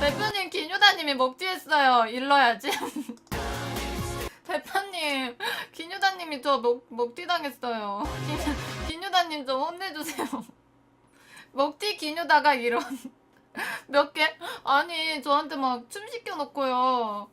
대표님 기뉴다님이 먹튀했어요. 일러야지. 대표님 기뉴다님이 저 먹, 먹튀 당했어요. 기- 기뉴다님 좀 혼내주세요. 먹튀 기뉴다가 이런 몇 개? 아니 저한테 막 춤 시켜놓고요.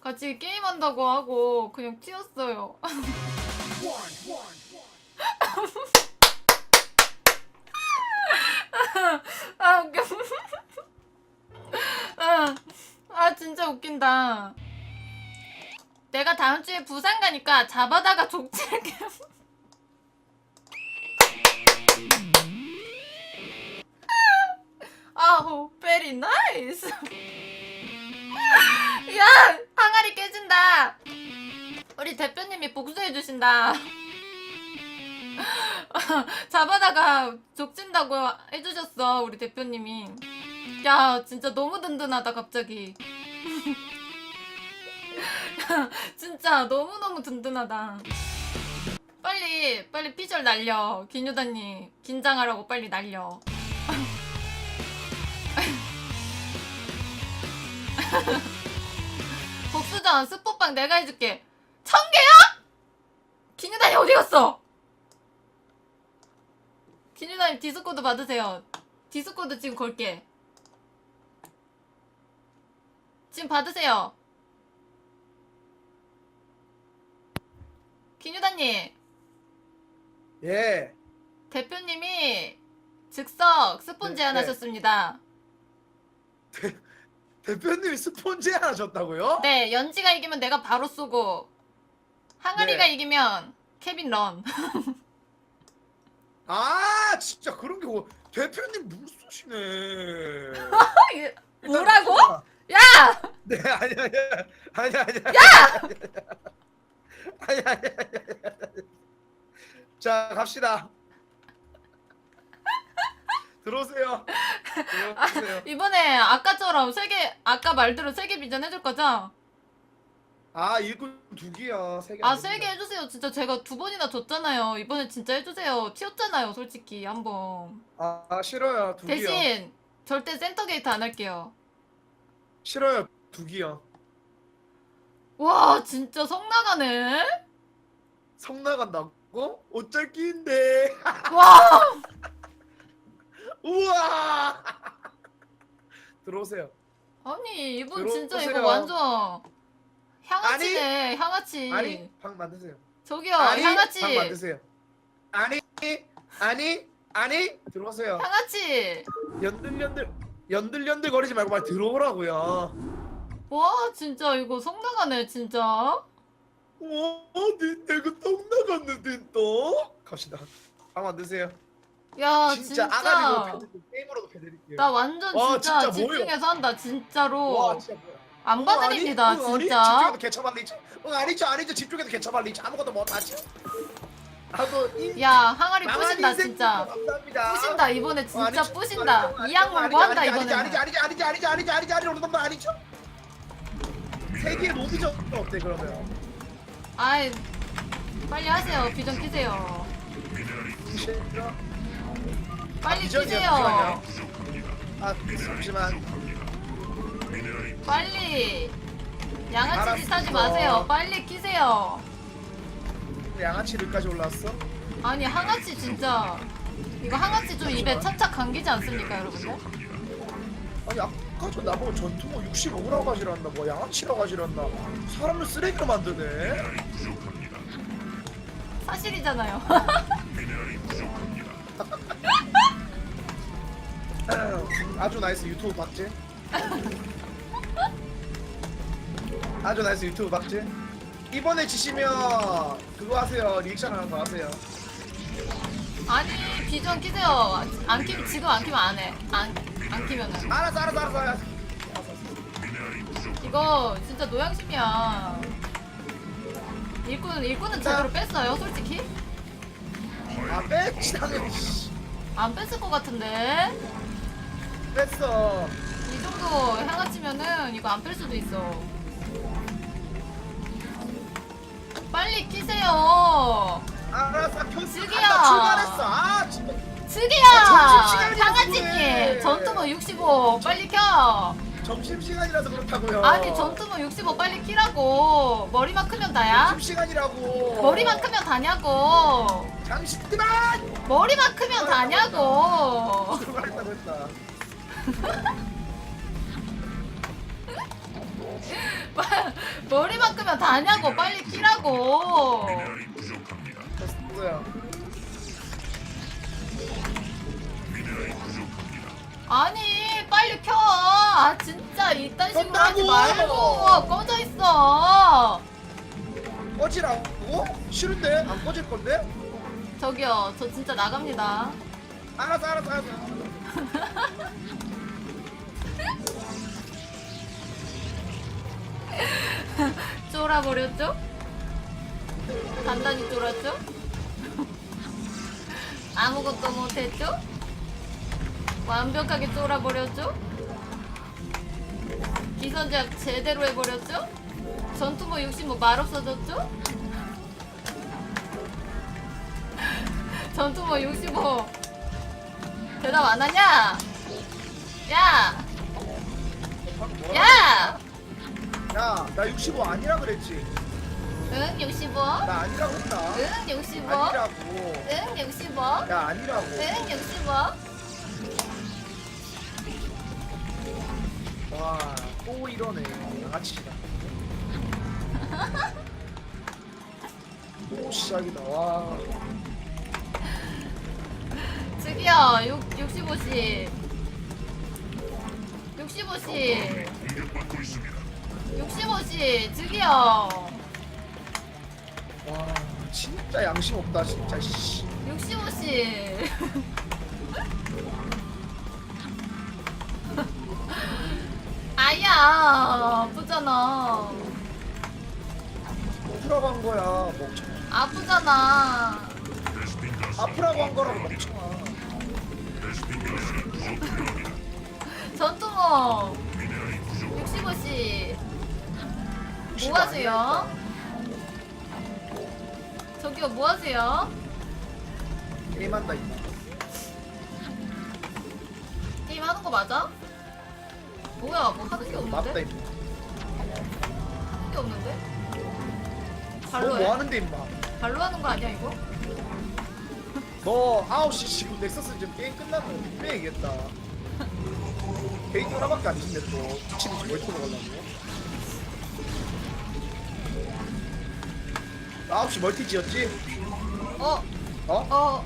같이 게임한다고 하고 그냥 튀었어요. 아 웃겨. 아, 아 진짜 웃긴다. 내가 다음 주에 부산 가니까 잡아다가 족칠게. 아우 베리 나이스. 야 항아리 깨진다. 우리 대표님이 복수해 주신다. 잡아다가 족친다고 해주셨어 우리 대표님이. 야 진짜 너무 든든하다 갑자기. 진짜 너무너무 든든하다. 빨리 빨리 피셜 날려 기뉴다님 긴장하라고 빨리 날려. 복수전 스포빵 내가 해줄게. 천 개야? 기뉴다님 어디 갔어? 기뉴다님 디스코드 받으세요. 디스코드 지금 걸게. 지금 받으세요. 기뉴다님 예. 대표님이 즉석 스폰 네, 제안하셨습니다. 대표님이 스폰지 하셨다고요? 네, 연지가 이기면 내가 바로 쏘고 항아리가 네. 이기면 케빈 런. 아 진짜 그런 게 뭐, 대표님 물 쏘시네. 이게 뭐라고? 야! 네 아니 아니 아니 아니. 야! 아니 아니 아니. 자 갑시다. 들어오세요. 들어오세요. 이번에 아까처럼 세개 아까 말대로 세개 비전 해줄 거죠? 아 일꾼 두 개야 세 개. 아세개 해주세요. 진짜 제가 두 번이나 줬잖아요. 이번에 진짜 해주세요. 튀었잖아요, 솔직히 한 번. 아, 아 싫어요 두 개요. 대신 절대 센터 게이트 안 할게요. 싫어요 두 개요. 와 진짜 성 나가네. 성 나간다고? 어쩔 끼인데. 와 우와. 들어오세요. 아니 이분 들어오세요. 진짜 이거 완전 향아치네 향아치. 아니 방 만드세요. 저기요 아니 향아치 방 만드세요. 아니 아니 아니 들어오세요. 향아치. 연들연들 연들연들 거리지 말고 빨리 들어오라고요. 와 진짜 이거 성 나가네 진짜. 어, 네, 내가 똥 나갔는데 또 갑시다. 방 만드세요. 야 진짜, 진짜. 아가리로. 게임으로도 패드릴게요. 나 완전 와, 진짜, 진짜 뭐예요? 집중해서 한다 진짜로. 와 진짜 뭐야? 안 어, 아니? 응, 아니? 진짜. 집중해도 개처발리지? 응 아니죠 아니죠 집중해도 개처발리지 아무것도 못하지? 하고 이야 항아리 부신다 진짜. 감사합니다. 뿌신다 이번에 어, 진짜 아니죠? 뿌신다. 아니죠? 이악 아니죠? 물고 한다 아니죠? 이번에. 아니죠 아니죠 아니죠 아니죠 아니죠 아니죠 아니죠 아니죠 아니죠 세계 로비전 어때 그러면? 아이 빨리 하세요 비전. 싫어? 빨리 키세요. 아 잠시만 빨리. 양아치 짓 하지 알았어. 마세요. 빨리 키세요. 양아치를까지 올라왔어? 아니 항아치 진짜 이거 항아치 좀 입에 착착 감기지 않습니까 여러분들? 아니 아까 저 나보고 전투모 65라고 하시란다 뭐 양아치라고 하시란다 사람을 쓰레기로 만드네 사실이잖아요. 아주 나이스 유튜브 봤지? 아주 나이스 유튜브 봤지? 이번에 지시면 그거 하세요 리액션 하는 거 하세요 아니 비전 키세요. 안 키면 지금 안 키면 안 해. 안안 키면은 알았어 알았어 알았어 알았어 이거 진짜 노양심이야. 일꾼 일꾼은 제대로 뺐어요 솔직히? 아 뺐지 당연히 씨. 안 뺐을 것 같은데 뺐어 이 정도 향아치면은 이거 안 뺄 수도 있어. 빨리 키세요. 알았어 지기야. 간다 출발했어 아 진짜 즉이야! 아, 점심시간이라서 강아지님! 그래. 전투모 65 빨리 켜! 점심시간이라서 그렇다고요 아니 전투모 65 빨리 키라고 머리만 크면 다야? 점심시간이라고 머리만 크면 다냐고 장식들만 머리만 크면 다냐고 말했다고 했다 머리만 크면 다냐고 빨리 키라고 아니 빨리 켜! 아 진짜 이딴 식으로 하지 껐다고! 말고 꺼져 있어 꺼지라고? 싫은데? 안 꺼질 건데? 저기요 저 진짜 나갑니다 알았어 알았어 알았어 쫄아버렸죠? 단단히 쫄았죠? 아무것도 못했죠? 완벽하게 쫄아버렸죠? 기선제압 제대로 해버렸죠? 전투모 65 말없어졌죠? 전투모 65 대답 안 하냐? 야! 야! 야, 나 65 아니라 그랬지. 응 65? 나 아니라고 했다. 응 65? 아니라고. 응 65? 야, 아니라고. 응 65? 와, 또 이러네. 양아치다. 또 시작이다. 와. 저기요 6, 65시 65시 65시 저기요 와, 진짜 양심 없다, 진짜. 씨. 65시 아야 아프잖아 아프라고 한 거야, 먹지 마. 아프잖아 아프라고 한 거라고 마. 전투모 65시 뭐 하세요? 저기요 뭐 하세요? 게임한다, 이거. 게임 하는 거 맞아? 뭐야 뭐 하는 게 맞다, 없는데? 임마. 하는 게 없는데? 너 발로 해? 뭐 하는데, 임마? 발로 하는 거 아니야 이거? 너 9시 지금 넥서스 지금 게임 끝나면 분명히 얘기했다. 개인 하나밖에 안 친데 또 집에 뭘 틀어가려고? 9시 멀티 지었지? 어? 어? 어?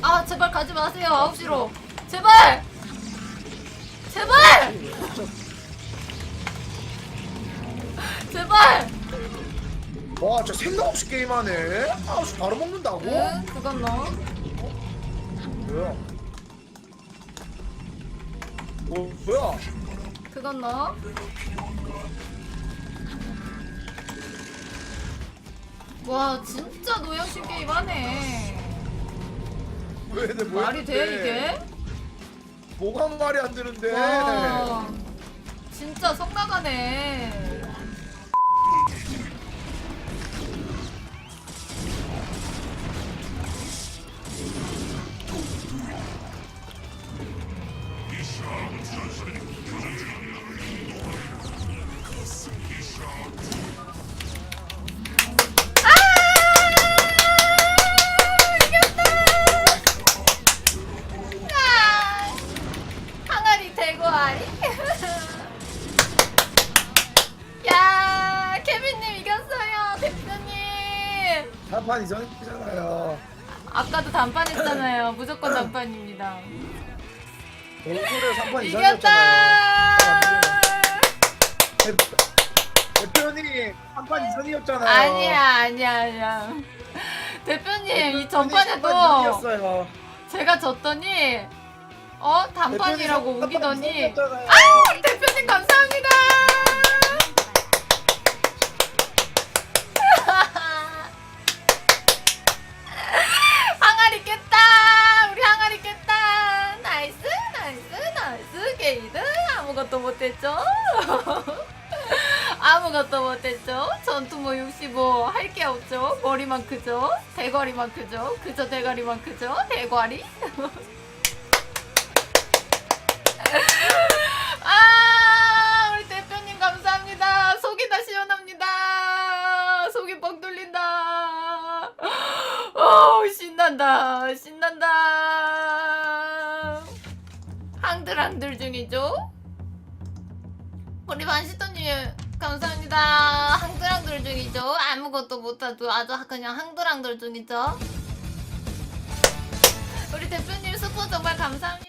아 제발 가지 마세요 9시로 제발! 제발! 제발! 와, 진짜 생각 없이 게임하네? 9시 바로 먹는다고? 응 그건 너 뭐야? 뭐, 뭐야? 그건 너 와 진짜 노영심 게임 하네 왜, 내 뭐야? 말이 돼 이게? 뭐가 말이 안 되는데? 와 진짜 성 나가네 아까도 단판 했잖아요. 무조건 단판입니다. 얼굴에 3판 이전이었잖아요. 이겼다. 대표님 3판 이전이었잖아요. 아니야, 아니야, 아니야. 대표님 이 전판에도. 제가 졌더니 어 단판이라고 우기더니 아! 아 대표 못했죠. 아무것도 못했죠. 전투모 65 할 게 없죠. 머리만 크죠. 대가리만 크죠. 그저 대가리만 크죠. 대가리. 아 우리 대표님 감사합니다. 속이 다 시원합니다. 속이 뻥 뚫린다. 어 신난다 신난다. 항들항들 중이죠. 우리 반시토님 감사합니다. 항들항들 중이죠. 아무것도 못하죠. 아주 그냥 항들항들 중이죠. 우리 대표님 스포 정말 감사합니다.